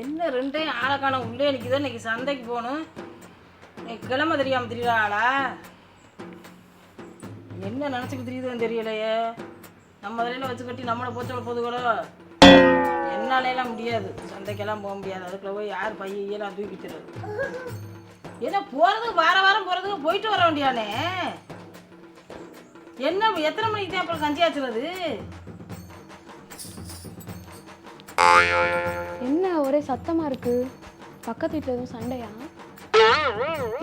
என்ன ரெண்டையும் ஆளை காண உள்ளே நிற்கிதோ இன்னைக்கு சந்தைக்கு போகணும். இன்னைக்கு கிழமை தெரியாமல் தெரியுதா ஆளா என்ன நினச்சிட்டு தெரியுதுன்னு தெரியலையே. நம்ம தலையில் வச்சு கட்டி நம்மளை போச்சோட போதுகளோ கூட முடியாது. சந்தைக்கெல்லாம் போக முடியாது. அதுக்குள்ள போய் யார் பையெல்லாம் தூக்கி தருது ஏன்னா போகிறதுக்கு வார வாரம் போகிறதுக்கு போயிட்டு வர வேண்டியானே என்ன எத்தனை மணிக்கு தான் அப்புறம் கஞ்சி ஆச்சுறது? என்ன ஒரே சத்தமா இருக்கு? பக்கத்து வீட்டில் எதுவும் சண்டையா?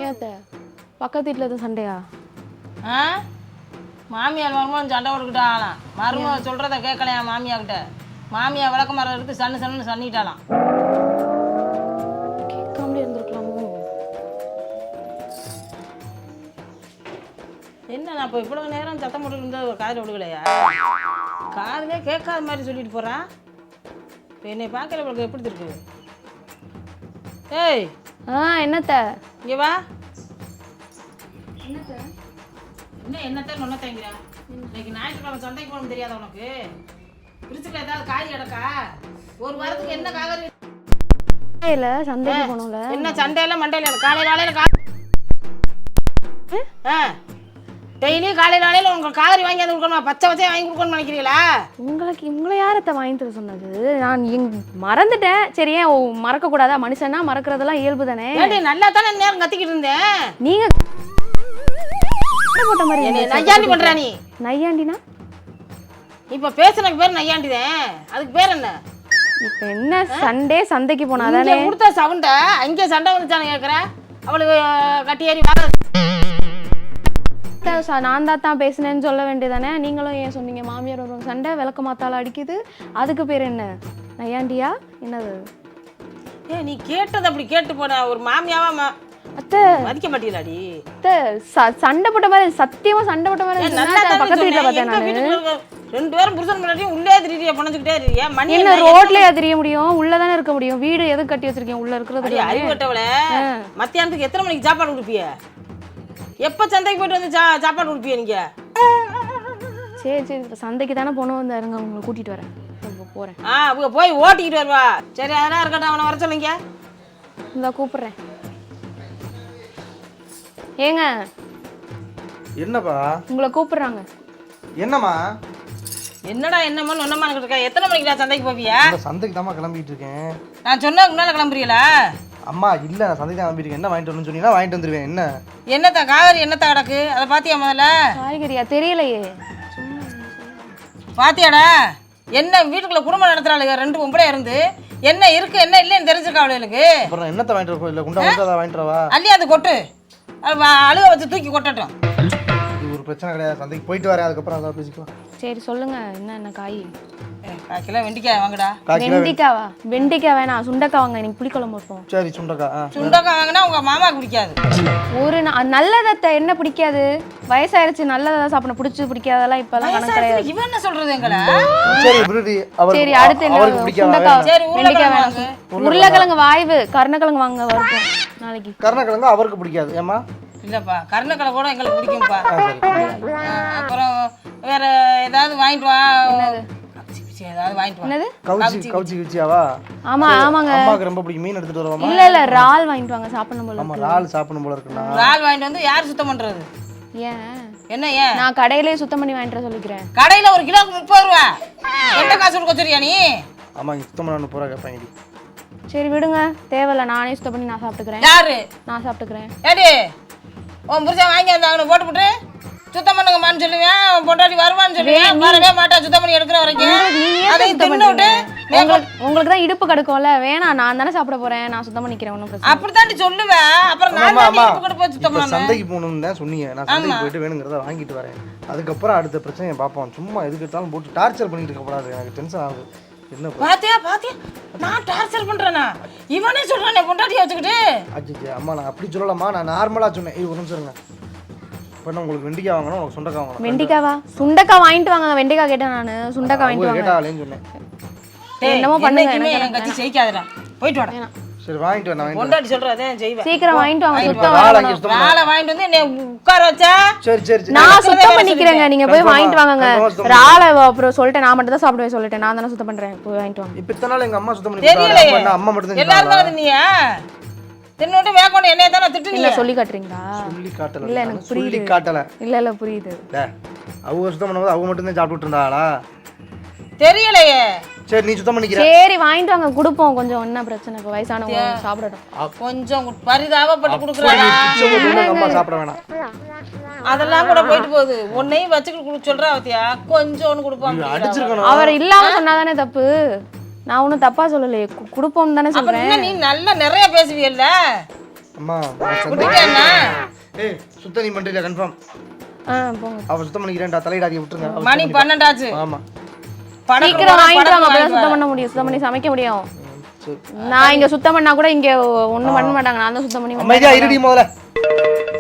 ஏத்த பக்கத்து வீட்டில் எதுவும் சண்டையா? ஆ? மாமியார் மருமகன் சண்டை கொடுக்கிட்டாலாம் மருமக சொல்கிறத கேட்கலையா மாமியார்கிட்ட? மாமியா விளக்க மரம் எடுத்து சன்னு சன்னு சன்னிட்டாலாம் கேட்காமலே இருந்திருக்கலாமோ? என்ன நான் இப்போ இவ்வளோ நேரம் சத்தம் போட்டு இருந்தது ஒரு காதில் விடுகலையா காதுலே கேட்காத மாதிரி சொல்லிட்டு போகிறான் இப்போ என்னை பார்க்கல இவளுக்கு எப்படி இருக்கு ஏய் ஆ என்னத்த? இங்கே வா. என்ன என்னத்தான் ஒன்றை தேங்கிறா இன்னைக்கு ஞாயிற்றுக்கிழமை சந்தைக்கு போகணும் தெரியாதா உனக்கு? பிரிச்சுக்கல ஏதாவது காய் கிடக்கா? ஒரு வாரத்துக்கு என்ன சண்டைக்கு போனோம்ல என்ன சண்டையில மண்டையில. காலையில காலையில கா ஆ. டெய்லியும் காலையில காலையில உங்களுக்கு காகரி வாங்கி வந்து கொடுக்கணுமா? பச்சை பச்சையா வாங்கி கொடுக்கணும்னு நினைக்கிறீங்களா? உங்களுக்கு உங்களை யாரத்த வாங்கி தர சொன்னது? நான் எங் மறந்துட்டேன். சரி ஏன் ஓ, மறக்க கூடாதா மனுஷனா மறக்கிறதெல்லாம் இயல்பு தானே? ஏண்டி நல்லா தானே நேரம் கத்திக்கிட்டு இருந்தேன் நீங்க போட்ட மாதிரி என்னை இருந்துச்சு. நையாண்டி பண்றா நீ? நையாண்டினா? இப்ப பேசுனக்கு பேர் நையாண்டிதான் அதுக்கு பேர் என்ன? இப்ப என்ன சண்டே சந்தைக்கு போனா இங்க தானே? கொடுத்த சவுண்ட அங்கே சண்டை வந்துச்சானு கேக்குற? அவளுக்கு அஹ், கட்டி ஏறி வர நான் தான் தான் பேசினேன்னு சொல்ல வேண்டியதானே? நீங்களும் ஏன் சொன்னீங்க? மாமியார் வருவாங்க சண்டை விளக்க மாத்தால அடிக்குது. அதுக்கு பேர் என்ன? நையாண்டியா? என்னது? ஏ நீ கேட்டது அப்படி கேட்டு போன ஒரு மாமியாவா ம- அத்தை. மதிக்க மாட்டீங்களாடி? அத்தை, ச- சண்டை போட்ட மாதிரி சத்தியமா சண்டை போட்ட மாதிரி ஏன் இருந்துச்சுன்னா, நல்லா அத்தை, தானே பக்கத்து வீட்டுல. பார்த்தேன் நானு. ரெண்டு பேரும் புருஷன் முன்னாடியும் உள்ளே திரியா புணஞ்சுக்கிட்டே இருக்கியா மணி என்ன? ரோட்லயே தெரிய முடியும்? உள்ளதானே இருக்க முடியும்? வீடு எதுக்கு கட்டி வச்சிருக்கீங்க? உள்ள இருக்கிறது அறிவட்டவள மத்தியானத்துக்கு எத்தனை மணிக்கு சாப்பாடு கொடுப்பிய? எப்ப சந்தைக்கு போயிட்டு வந்து சா- சாப்பாடு கொடுப்பிய நீங்க? சரி சரி இப்ப சந்தைக்கு தானே போனோம் வந்து இருங்க உங்களை கூட்டிட்டு வரேன். இப்ப போறேன். ஆ அவங்க போய் ஓட்டிக்கிட்டு வருவா. சரி அதெல்லாம் இருக்கட்டும் அவனை வர சொல்லுங்க. இந்த கூப்பிடுறேன். ஏங்க என்னப்பா? உங்களை கூப்பிடுறாங்க. என்னம்மா? என்னடா என்னமோ ஒன்னமா இருக்கா? எத்தனை மணிக்கு நான் சந்தைக்கு போவியா? சந்தைக்கு தாம்மா கிளம்பிட்டு இருக்கேன். நான் சொன்ன முன்னால கிளம்புறீங்களா? அம்மா இல்ல நான் சந்தைக்கு தான் கிளம்பிட்டு இருக்கேன் என்ன வாங்கிட்டு வரணும்னு சொன்னீங்கன்னா வாங்கிட்டு வந்துருவேன். என்ன? என்னத்த காவேரி என்னத்த கிடக்கு? அதை பாத்தியா முதல்ல? காய்கறியா? தெரியலையே. பாத்தியாடா? என்ன வீட்டுக்குள்ள குடும்பம் நடத்துறாளுங்க ரெண்டு பொம்பளை இருந்து என்ன இருக்கு என்ன இல்லைன்னு தெரிஞ்சிருக்கா அவளுக்கு அப்புறம் என்னத்தை வாங்கிட்டு வரப்போ இல்லை குண்டா மட்டும் அதை வாங்கிட்டு வரவா? அள்ளி அது கொட்டு. அது வ- அழுக வச்சு தூக்கி கொட்டட்டும். இது ஒரு பிரச்சனை கிடையாது. சந்தைக்கு போயிட்டு வரேன். அதுக்கப்புறம் அதான் பேசிக்கலாம். சரி சொல்லுங்க. என்ன என்ன காய்? கால் கிலோ வெண்டிக்காய்? வாங்குடா. கால் கிலோ வெண்டிக்காவா? வெண்டிக்காய் வேணாம். சுண்டைக்காய் வாங்க. இன்னைக்கு புளிக்குழம்பு வைப்போம். சரி சுண்டக்காய். வாங்கினா உங்க பிடிக்காது ஒரு நல்லதத்தை என்ன பிடிக்காது? வயசாயிருச்சு நல்லதா சாப்பிட பிடிச்சு பிடிக்காதெல்லாம் இப்பெல்லாம் கணக்கு கிடையாது. இவன் என்ன சொல்றது எங்களை? சரி அடுத்து என்ன சுண்டைக்காய் வெண்டிக்காய் வேணாம். உருளைக்கிழங்கு. வாய்வு கருணக்கிழங்கு வாங்க வருவோம் நாளைக்கு. கருணக்கிழங்கு அவருக்கு பிடிக்காது. ஏம்மா? இல்லப்பா கருணக்கடை கூட எங்களுக்கு பிடிக்கும்ப்பா. அப்புறம் வேற ஏதாவது வாங்கிட்டு வா. கப்சி பிச்சி ஏதாவது வாங்கிட்டு வா என்னது? கவுச்சி கவுச்சி கவுச்சியாவா ஆமா ஆமாங்க. அம்மாவுக்கு ரொம்ப பிடிக்கும். மீன் எடுத்துட்டு வருவாமா? இல்ல இல்ல இறால் வாங்கிட்டு வாங்க சாப்பிடணும் போல ஆமா இறால் சாப்பிடணும் போல இருக்குண்ணா. இறால் வாங்கிட்டு வந்து யார் சுத்தம் பண்றது? ஏன்? என்ன ஏன்? நான் கடையிலே சுத்தம் பண்ணி வாங்கிட்டு வர சொல்லிக்கிறேன். கடையில ஒரு கிலோக்கு முப்பது ரூபா. எந்த காசு கொடுக்க நீ? ஆமா சுத்தம் பண்ண முப்பது ரூபா கேட்பாங்க சரி விடுங்க. தேவையில்ல நானே சுத்தம் பண்ணி நான் சாப்பிட்டுக்கிறேன். யாரு? நான் சாப்பிட்டுக்கிறேன். ஏடி உன் புருஷன் வாங்கி வந்து அவனை போட்டு போட்டு சுத்தம் பண்ணுங்கம்மான்னு சொல்லுவேன் பொண்டாட்டி வருவான்னு சொல்லுவேன் வரவே மாட்டா சுத்தம் பண்ணி எடுக்கிற வரைக்கும். அதையும் தின்னு விட்டு? உங்களுக்கு தான் இடுப்பு கிடக்கும்ல. வேணாம் நான் தானே சாப்பிட போறேன். நான் சுத்தம் பண்ணிக்கிறேன் ஒன்றும் அப்படித்தாண்டி சொல்லுவேன் அப்புறம் நான் இடுப்பு போய் சுத்தம் பண்ணணும் சந்தைக்கு போகணும்னு தான் சொன்னீங்க. நான் சந்தைக்கு போயிட்டு வேணுங்கிறத வாங்கிட்டு வரேன். அதுக்கப்புறம் அடுத்த பிரச்சனையை பார்ப்போம். சும்மா எதுக்கு எடுத்தாலும் போட்டு டார்ச்சர் பண்ணிட்டு இருக்கக்கூடாது எனக்கு டென்ஷன் ஆகுது. பாத்தியா பாத்தியா? நான் டார்ச்சர் பண்றேனா? இவனே சொல்றானே பொண்டாட்டியை வச்சுக்கிட்டு. அஜிஜி அம்மா நான் அப்படி சொல்லலாமா நான் நார்மலாக சொன்னேன். ஒரு நிமிஷம் இப்போ நான் உங்களுக்கு வெண்டிக்காய் வாங்கணும் உங்களுக்கு சுண்டக்காய் வாங்கணும். வெண்டிக்காவா? சுண்டைக்காய் வாங்கிட்டு வாங்க வெண்டைக்காய் கேட்டேன் நான். சுண்டைக்காய் வாங்கிட்டு வாங்க. கேட்டாலேன்னு சொன்னேன். என்னமோ பண்ணுங்க, எனக்கு என் கட்சி ஜெயிக்காதடா. போயிட்டு வாடா. சரி வாங்கிட்டு வரேன் நான் சொல்றதே செய்வேன். சீக்கிரம் வாங்கிட்டு வாங்க. சுத்தம் சுத்தம் வேலை வாங்கிட்டு வந்து என்னை உட்கார வச்சா? சரி சரி நான் சுத்தம் பண்ணிக்கிறேங்க நீங்க போய்? வாங்கிட்டு வாங்கங்க. ராளை அப்புறம் சொல்லிட்டேன் நான் மட்டும் தான் சாப்பிடுவேன் சொல்லிட்டேன். நான் தானே சுத்தம் பண்றேன். போய் வாங்கிட்டு வாங்க. இப்போ இத்தனை நாள் எங்க அம்மா சுத்தம் பண்ணி என்ன அம்மா மட்டும் தான் எல்லாருக்கும் அது நீயா தின்னுட்டு வேகொண்டு என்னைய தானே இல்ல திட்டுனீங்க சொல்லி காட்டுறீங்களா? சொல்லி காட்டல. இல்ல, எனக்கு சொல்லி புரியுது. காட்டல. இல்ல இல்ல புரியுது. அவங்க சுத்தம் பண்ணும்போது அவங்க மட்டும் தான் சாப்பிட்டுட்டு இருந்தாளா தெரியலையே. சரி நீ சுத்தம் பண்ணிக்கிற. சரி வாங்கிட்டு வாங்க கொடுப்போம். கொஞ்சம் என்ன பிரச்சனை? இப்போ வயசானவங்க சாப்பிடட்டும் கொஞ்சம் பரிதாபப்பட்டு கொடுக்குறாடா பிச்சை போட்டு கூட எங்க அம்மா சாப்பிட வேணாம். அதெல்லாம் கூட போயிட்டு போகுது. உன்னையும் வச்சுக்கிட்டு குடு- சொல்றா அவத்தியா கொஞ்சோன்னு கொடுப்பாங்க. அடிச்சிருக்கணும். அவர் இல்லாம சொன்னாதானே தப்பு? நான் ஒன்றும் தப்பா சொல்லலையே. கு- கொடுப்போம் தானே அப்புறம் சொல்றேன். என்ன நீ நல்லா நிறைய பேசுவியல்ல? அம்மா நான் சந்தோஷம். விட்டுட்டேன்னா ஏய் சுத்தம் நீ பண்றீங்க கன்ஃபார்ம் ஆ போங்க. அவ சுத்தம் பண்ணிக்கிறேன்டா தலையிடாடி விட்டுருங்க. அவ மணி பன்னெண்டாச்சு. பண்ணி- ஆமா சீக்கிரம் போனா வாங்கிட்டு வாங்க அப்பதான் சுத்தம் பண்ண முடியும் சுத்தம் பண்ணி சமைக்க முடியும். ம், சரி. நான் இங்க சுத்தம் பண்ணா கூட இங்க ஒண்ணும் பண்ண மாட்டாங்க. நான் தான் சுத்தம் பண்ணி அமைதியா இருடி முதல்ல.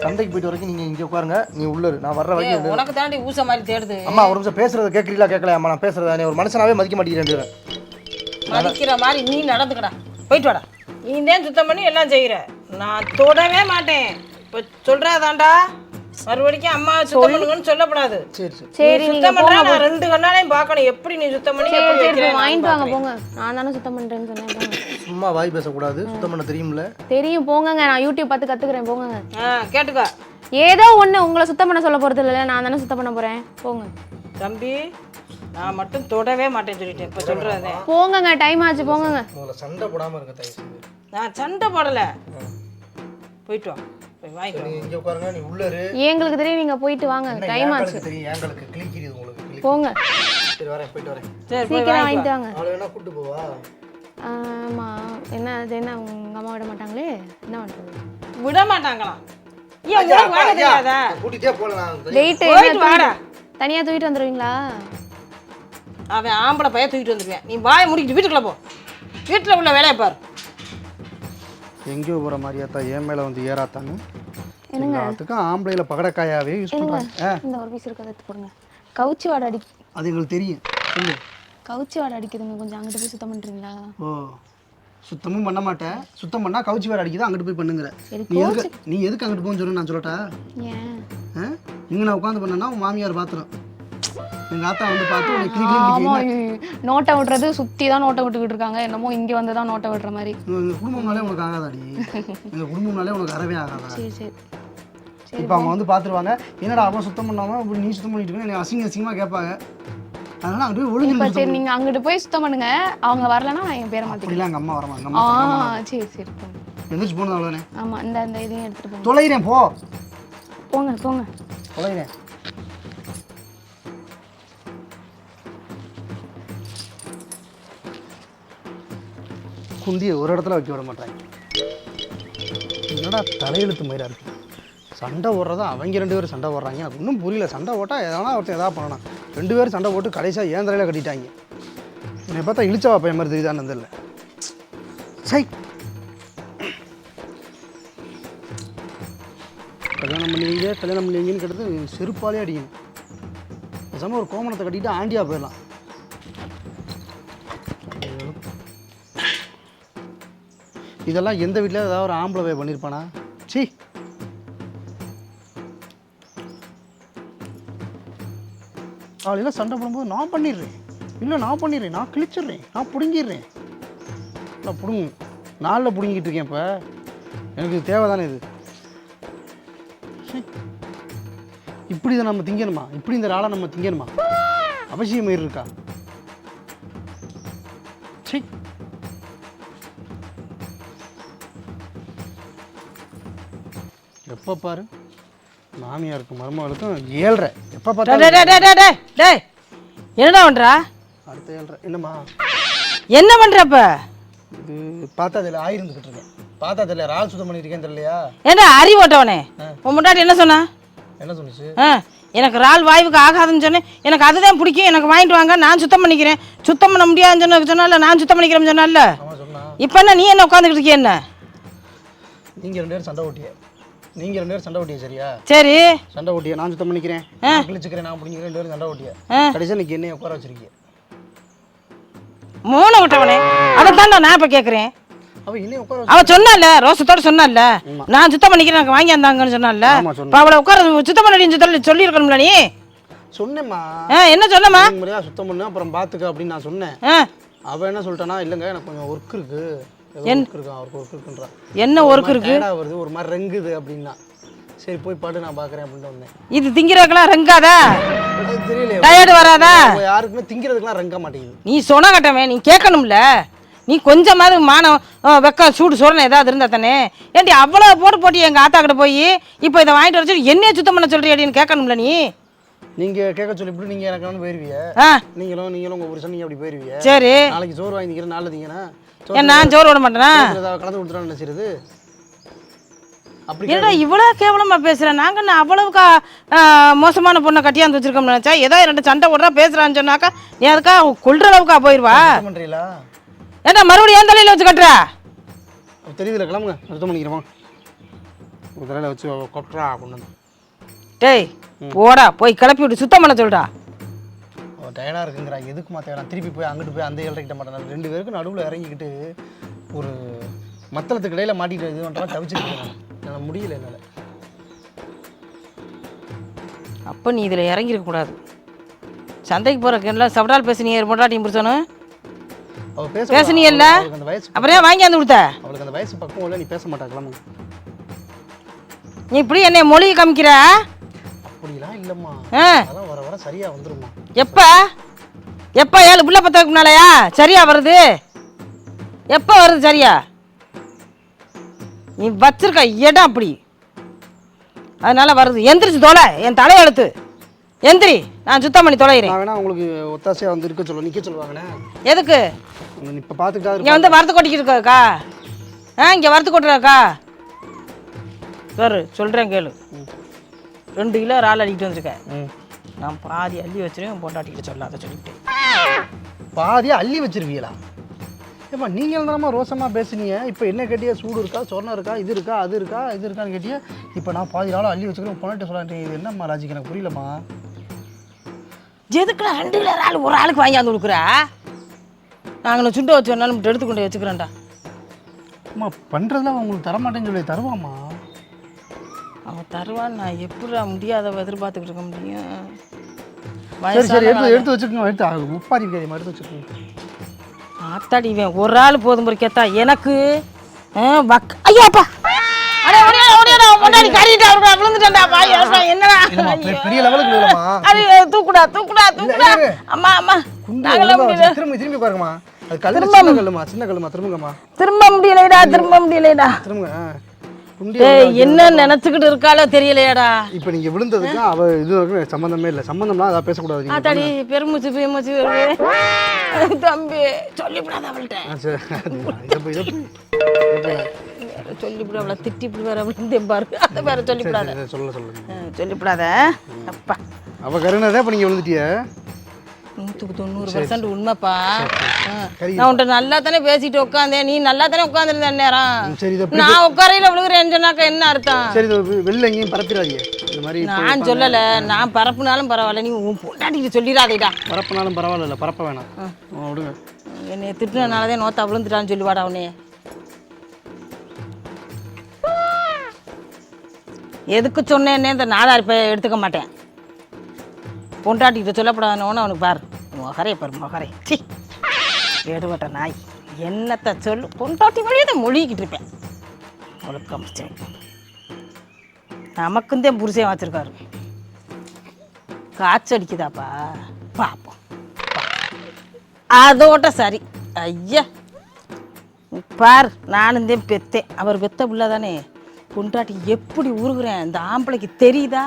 சந்தைக்கு போயிட்டு வரைக்கும் நீங்க இங்க உட்காருங்க. நீ உள்ள இரு. நான் வர்ற. வரைக்கும் உனக்கு தாண்டி ஊச மாதிரி தேடுது. அம்மா ஒரு நிமிஷம் பேசுறத கேட்கறீங்களா கேட்கல அம்மா நான் பேசுறத நீ ஒரு மனுஷனாவே மதிக்க மாட்டேங்கிறேன். மதிக்கிற மாதிரி நீ நடந்துக்கடா. போயிட்டு வாடா. நீ தான் சுத்தம் பண்ணி எல்லாம் செய்யற. நான் தொடவே மாட்டேன். இப்போ சொல்றாதாண்டா? மறுபடிக்கும் அம்மா சுத்தம் பண்ணுங்கன்னு சொல்லக்கூடாது சரி சரி. சரி நீ சுத்தம் பண்றா நான் ரெண்டு கண்ணாலையும் பார்க்கணும். எப்படி நீ சுத்தம் பண்ணி எப்படி வாங்கிட்டு வாங்க. போங்க. நான் தானே சுத்தம் பண்றேன்னு சொன்னேன். சும்மா வாய் பேசக்கூடாது. சுத்தம் பண்ண தெரியும்ல. தெரியும் போங்கங்க. நான் யூடியூப் பார்த்து கத்துக்கிறேன் போங்கங்க. ஆ கேட்டுக்க. ஏதோ ஒண்ணு உங்களை சுத்தம் பண்ண சொல்ல போறது இல்லைல்ல. நான் தானே சுத்தம் பண்ண போறேன். போங்க. தம்பி நான் மட்டும் தொடவே மாட்டேன்னு சொல்லிட்டேன். இப்போ சொல்றதே. போங்கங்க டைம் ஆச்சு போங்கங்க. முதல்ல சண்டை போடாம இருக்க தயவு செய்து. நான் சண்டை போடல. போயிட்டு வா. போய் வாங்கிட்டு வா. நீ இங்க உட்காருங்க நீ உள்ள இரு. எங்களுக்கு தெரியும் நீங்க போயிட்டு வாங்க. என்ன டைம் ஆச்சு. ஏங்களுக்கு தெரியும் ஏங்களுக்கு கிளிக்கிது உங்களுக்கு கிளி போங்க. சரி வரேன் போயிட்டு வரேன். சரி போய் சீக்கிரம் வாங்கிட்டு வாங்க. அவளை வேணா கூட்டு போவா? ஆமா என்ன அது என்ன உங்க அம்மா விட மாட்டாங்களே? என்ன பண்றது. விட மாட்டாங்களாம். ஏன் உனக்கு வாங்க தெரியாதா? கூட்டிட்டே போல நான் வெயிட் போயிட்டு வாடா. தனியா தூக்கிட்டு வந்துருவீங்களா? அவன் ஆம்பளை பையன் தூக்கிட்டு வந்துருவேன். நீ வாயை முடிக்கிட்டு வீட்டுக்குள்ள போ. வீட்டில் உள்ள வேலையை பாரு. எங்கேயோ போகிற மாதிரியாத்தா என் மேலே வந்து ஏறாத்தான்னு. எல்லாத்துக்கும் ஆம்பளையில் பகடக்காயாவே யூஸ் பண்ணுறாங்க இந்த ஒரு பீஸ் இருக்கிறத எடுத்து போடுங்க. கவுச்சி வாடை அடி அது எங்களுக்கு தெரியும். சொல்லு. கவுச்சி வாடை அடிக்குதுங்க கொஞ்சம் அங்கிட்டு போய் சுத்தம் பண்றீங்களா? ஓ சுத்தமும் பண்ண மாட்டேன். சுத்தம் பண்ணால் கவுச்சி வேறு அடிக்குது அங்கிட்டு போய் பண்ணுங்கிற. நீ எதுக்கு நீ எதுக்கு அங்கிட்டு போன்னு சொல்லு நான் சொல்லட்டா? ஏன்? ஆ? இங்கே நான் உட்காந்து பண்ணேன்னா உன் மாமியார் பாத்திரம். எங்கள் ஆத்தா வந்து பார்த்து நோட்டை விடுறது சுத்தி தான் நோட்டை விட்டுக்கிட்டு இருக்காங்க. என்னமோ இங்க வந்து தான் நோட்டை விடுற மாதிரி. எங்கள் குடும்பம்னாலே உனக்கு ஆகாதாடி. எங்கள் குடும்பம்னாலே உனக்கு அறவே ஆகாதா? சரி சரி. இப்போ அவங்க வந்து பார்த்துருவாங்க. என்னடா அவன் சுத்தம் பண்ணாமல் இப்படி நீ சுத்தம் பண்ணிட்டு இருக்க? அசிங்க அசிங்கமாக கேட்பாங்க. அதனால இப்ப ஒழுங்கு சரி நீங்க அங்கிட்டு போய் சுத்தம் பண்ணுங்க. அவங்க வரலன்னா நான் என் பேரை அப்படிலாம் எங்கள் அம்மா வரமா எங்கள் ஆ சரி சரி எந்திரிச்சு போனது அவ்வளோதானே ஆமா இந்த இந்த இதையும் எடுத்துட்டு போங்க. தொலைகிறேன் போ. போங்க போங்க. தொலைகிறேன் குந்தியை ஒரு இடத்துல வைக்க விட மாட்டாங்க. என்னடா தலையெழுத்து மயிரா இருக்கு. சண்டை ஓடுறதா? அவங்க ரெண்டு பேரும் சண்டை ஓடுறாங்க. எனக்கு இன்னும் புரியல. சண்டை ஓட்டால் எதனா ஒருத்தன் எதாவது பண்ணலாம் ரெண்டு பேரும் சண்டை போட்டு கடைசியாக ஏன் கட்டிட்டாங்க. என்னை பார்த்தா இழிச்சவா பையன் மாதிரி தெரியுதான்னு தெரியல. சை. கல்யாணம் பண்ணுவீங்க கல்யாணம் பண்ணுவீங்கன்னு கேட்டது செருப்பாலே அடிக்கணும். பேசாமல் ஒரு கோமணத்தை கட்டிட்டு ஆண்டியாக போயிடலாம். இதெல்லாம் எந்த வீட்டில் ஏதாவது ஒரு ஆம்பளை போய் பண்ணியிருப்பானா சி காலையில் சண்டை போடும்போது நான் பண்ணிடுறேன். இல்லை நான் பண்ணிடுறேன். நான் கிழிச்சிடுறேன். நான் பிடுங்கிடுறேன். நான் பிடுங்க நாளில் பிடுங்கிட்டு இருக்கேன் இப்போ. எனக்கு இது தேவை தானே இது? இப்படி இதை நம்ம திங்கணுமா? இப்படி இந்த ராளை நம்ம திங்கணுமா? அவசியம் இருக்கா? எப்போ பாரு? மாமியாருக்கும் மருமகளுக்கும் ஏழ்ரை. எப்போ பார்த்தா டேய், டேய், டேய், டேய், டேய் என்னடா பண்றா? அடுத்த ஏழ்ரை. என்னம்மா என்ன பண்ற இப்ப? இது பார்த்தா அதில் ஆயிருந்துக்கிட்டு இருக்கேன். பார்த்தா அதில் ரால் சுத்தம் பண்ணியிருக்கேன் தெரியலையா? ஏண்டா அறி ஓட்டவனே? உன் முன்னாடி என்ன சொன்னா? என்ன சொன்னிச்சு? ஆ எனக்கு இறால் வாய்வுக்கு ஆகாதுன்னு சொன்னேன். எனக்கு அதுதான் பிடிக்கும். எனக்கு வாங்கிட்டு வாங்க. நான் சுத்தம் பண்ணிக்கிறேன். சுத்தம் பண்ண முடியாதுன்னு சொன்ன சொன்னால நான் சுத்தம் பண்ணிக்கிறேன்னு சொன்னால? அவன் இப்போ என்ன நீ என்ன உட்காந்துக்கிட்டு இருக்கிய என்ன? நீங்கள் ரெண்டு பேரும் சண்டை ஓட்டிய நீங்கள் ரெண்டு பேரும் சண்டை ஓட்டிய சரியா? சரி. சண்டை ஓட்டிய? நான் சுத்தம் பண்ணிக்கிறேன். கிழிச்சுக்கிறேன். நான் பிடிக்கிறேன் ரெண்டு பேரும் சண்டை ஓட்டிய. கடைசியாக இன்னைக்கு என்னைய உட்கார வச்சிருக்கீங்க. மூணு விட்டவனே. அதை நான் இப்போ கேட்குறேன் அவ சொன்னால ரோசத்தோட சொன்னால நான் சுத்தம் பண்ணிக்கிறேன் வாங்கி வந்தாங்கன்னு சொன்னால அவளை உட்கார சுத்தம் பண்ணி சொல்லி நீ? சொன்னேம்மா. என்ன சொன்னமா மூணு முறையா சுத்தம் பண்ணு அப்புறம் பாத்துக்க அப்படின்னு நான் சொன்னேன். அவ என்ன சொல்லிட்டானா இல்லைங்க எனக்கு கொஞ்சம் ஒர்க் இருக்கு. என்ன ஒர்க் இருக்கு? வருது ஒரு மாதிரி ரெங்குது அப்படின்னா. சரி போய் பாட்டு நான் பாக்குறேன் அப்படின்னு வந்தேன் இது திங்கிறதுக்கெல்லாம் ரெங்காதா? தெரியல டயர்டு வராதா? யாருக்குமே திங்கிறதுக்குலாம் ரெங்க மாட்டேங்குது. நீ சொன்ன கட்டவன் நீ கேட்கணும்ல? நீ கொஞ்சமாவது மானம் ஆ, வெக்க சூடு சொரணை ஏதாவது இருந்தா தானே? ஏன்டி அவ்வளோ போட்டு போட்டு எங்கள் ஆத்தா கிட்ட போய் இப்போ இதை வாங்கிட்டு வர சொல்லி என்னைய சுத்தம் பண்ண சொல்றியாடின்னு கேட்கணும்ல நீ? நீங்க கேட்க சொல்லிவிட்டு நீங்க எனக்கு போயிருவீங்க நீங்களும் நீங்களும் உங்க புருஷன் நீங்க அப்படி போயிருவீங்க சரி. நாளைக்கு சோறு வாங்கி திங்கிறேன் ஏன் நான் சோறு விட மாட்டேனா? கலந்து நினைச்சிருது. அப்படி என்னடா இவ்வளோ கேவலமா பேசுறேன் நாங்க என்ன அவ்வளவுக்கா மோசமான பொண்ணை கட்டியாந்து வச்சிருக்கோம்னு நினைச்சா ஏதோ ரெண்டு சண்டை விடுறா பேசுறான்னு சொன்னாக்கா நீ அதுக்கா கொள்ற அளவுக்கா போயிடுவா ஏன்டா மறுபடியும் ஏன் தலையில வச்சு கட்டுற? தெரியுதுல கிளம்புங்க. சுத்தம் பண்ணிக்கிறோமா தலையில வச்சு கொட்டுறா கொண்டு டேய் போடா போய் கிளப்பி விட்டு சுத்தம் பண்ண அவன் டயர்டாக இருக்குங்கிறா. எதுக்குமா தேவை திருப்பி போய் அங்கிட்டு போய் அந்த இலக்கிட்ட மாட்டேன். ரெண்டு பேருக்கு நடுவில் இறங்கிக்கிட்டு ஒரு மத்தளத்துக்கு இடையில மாட்டிட்டு இது பண்ணுறா நான். என்னால முடியல என்னால். அப்போ நீ இதில் இறங்கிருக்க கூடாது. சந்தைக்கு எல்லாம் சவடால் பேசுனீங்க பொண்டாட்டி புருஷனும்? அவள் பேச பேசுனீல்ல? அவளுக்கு அந்த வயசு அப்புறம் வாங்கி வந்து கொடுத்த? அவளுக்கு அந்த வயசு பக்கம் இல்லை நீ பேச மாட்டா கிளம்பு. நீ இப்படி என்னை மொழி காமிக்கிற? அப்படிலாம் இல்லைம்மா. வர வர சரியா வந்துருமா எப்போ? எப்போ ஏழு பிள்ளை பத்ததுக்கு முன்னாலயா? சரியா வருது? எப்போ வருது சரியா? நீ வச்சிருக்க இடம் அப்படி. அதனால வருது. எந்திரிச்சு தொலை. என் தலையெழுத்து எந்திரி. நான் சுத்தம் பண்ணி தொலைகிறேன். வேணா உங்களுக்கு ஒத்தாசையா வந்து இருக்க சொல்ல நிக்க சொல்லுவாங்கண்ணே. எதுக்கு? இப்போ பார்த்துக்கிட்டா இங்கே வந்து வறுத்து கொட்டிக்கிட்டு இருக்காக்கா ஆ இங்கே வறுத்து கொட்டுறாக்கா சார் சொல்கிறேன் கேளு. ரெண்டு கிலோ இறால் அடிக்கிட்டு வந்திருக்கேன். நான் பாதி அள்ளி வச்சிருக்கேன் பொண்டாட்டிக்கிட்ட சொல்லாத சொல்லிவிட்டேன் பாதியா அள்ளி வச்சிருவீங்களா? ஏப்பா நீங்கள் தானம்மா ரோசமாக பேசுனீங்க. இப்போ என்ன கேட்டியா? சூடு இருக்கா? சொர்ணம் இருக்கா? இது இருக்கா? அது இருக்கா? இது இருக்கான்னு கேட்டியா? இப்போ நான் பாதி நாளும் அள்ளி வச்சுக்கிறேன் பொண்ணாட்ட சொல்லிட்டேன் இது என்னம்மா லாஜிக் எனக்கு புரியலம்மா. எதுக்குடா ரெண்டு கிலோ இறால் ஒரு ஆளுக்கு வாங்கியாந்து கொடுக்குறா? நாங்கள் சுண்டை வச்சு வேணாலும் இப்படி எடுத்து கொண்டு வச்சுக்கிறேன்டா. அம்மா பண்ணுறதுலாம் உங்களுக்கு தரமாட்டேன்னு சொல்லி தருவாம்மா. அவன் தருவான்னு நான் எப்படிடா முடியாதவ எதிர்பார்த்துக்கிட்டு இருக்க முடியும்? சரி சரி எடுத்து எடுத்து வச்சுக்கோங்க எடுத்து. அது உப்பாரி விக்காதீம்மா எடுத்து வச்சுக்கோங்க. ஆத்தாடி இவன். ஒரு ஆள் போதும் பொறுக்கேத்தா எனக்கு ஆ, வக் ஐயாப்பா. பெரிய லெவலுக்கு தூக்குடா தூக்குடா தூக்குடா. அம்மா அம்மா. திரும்பி திரும்பி பாருங்கம்மா அது கல்லுமா சின்ன கல்லுமா திரும்புங்கம்மா. திரும்ப முடியலைடா திரும்ப முடியலைடா திரும்புங்க டேய் என்ன நினைச்சுக்கிட்டு இருக்காளோ தெரியலையாடா. இப்போ நீங்க விழுந்ததுக்கு அவ இது சம்மந்தமே இல்லை. சம்மந்தம்லாம் அதான் பேசக்கூடாது. ஆத்தாடி பெருமூச்சு பெருமூச்சு தம்பி சொல்லிவிடாத அவள்கிட்ட. சொல்லிவிடு அவளை திட்டிவிடு வேற அவளுக்கு பாரு அந்த பேரை சொல்லிவிடாத. சொல்ல சொல்லுங்க சொல்லிவிடாத. அப்பா. அவ கருணதே இப்போ நீங்க விழுந்துட்டிய? நூற்றுக்கு தொண்ணூறு பர்சன்ட் உண்மைப்பா. நான் உன்ட்ட நல்லா தானே பேசிட்டு உட்காந்தேன் நீ நல்லா தானே உட்காந்துருந்த நேரம் நான் உட்காரையில விழுகிறேன்னு சொன்னாக்கா என்ன அர்த்தம்? சரி வெளில எங்கேயும் பரப்பிடாதீங்க. இந்த மாதிரி நான் சொல்லல. நான் பரப்புனாலும் பரவாயில்ல. நீ உன் பொண்டாட்டிட்டு சொல்லிடாதேடா. பரப்பினாலும் பரவாயில்ல பரப்ப வேணாம். விடுங்க. என்னை திட்டினாலதான் நோத்தா விழுந்துட்டான்னு சொல்லுவாடா அவனே எதுக்கு சொன்னேன்னே இந்த நாதாரி பைய எடுத்துக்க மாட்டேன். பொண்டாட்டிக்கிட்ட சொல்லப்படாதவனு அவனுக்கு பாரு. மொகரே பாரு மொகரே. சி. எடுவட்ட நாய். என்னத்தை சொல்லு? பொண்டாட்டி வழியே தான் மொழிகிட்டு இருப்பேன். ஒழுக்கம் சரி நமக்கும் தான் புருஷன் வச்சிருக்காரு. காய்ச்சல் அடிக்குதாப்பா பார்ப்போம் அதோட சரி. ஐயா. பார் நானும் தான் பெத்தேன். அவர் பெத்த பிள்ளை தானே. பொண்டாட்டி எப்படி உருகுறேன்? இந்த ஆம்பளைக்கு தெரியுதா?